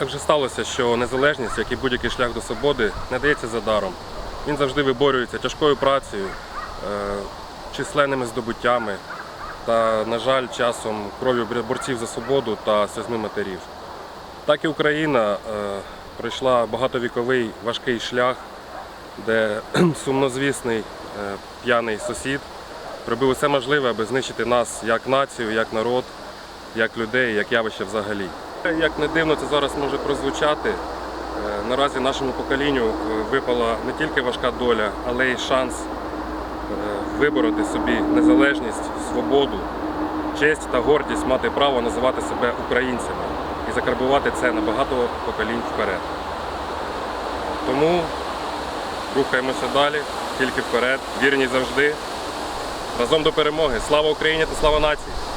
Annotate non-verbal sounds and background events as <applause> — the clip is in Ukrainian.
Так вже сталося, що незалежність, як і будь-який шлях до свободи, не дається за даром. Він завжди виборюється тяжкою працею, е, численними здобуттями та, на жаль, часом кров'ю борців за свободу та сльозми матерів. Так і Україна е, пройшла багатовіковий важкий шлях, де <clears throat> сумнозвісний е, п'яний сусід робив усе можливе, аби знищити нас як націю, як народ, як людей, як явище взагалі. Як не дивно це зараз може прозвучати, е, наразі нашому поколінню е, випала не тільки важка доля, але й шанс е, вибороти собі незалежність, свободу, честь та гордість мати право називати себе українцями і закарбувати це на багато поколінь вперед. Тому рухаємося далі, тільки вперед, вірні завжди. Разом до перемоги. Слава Україні та слава нації!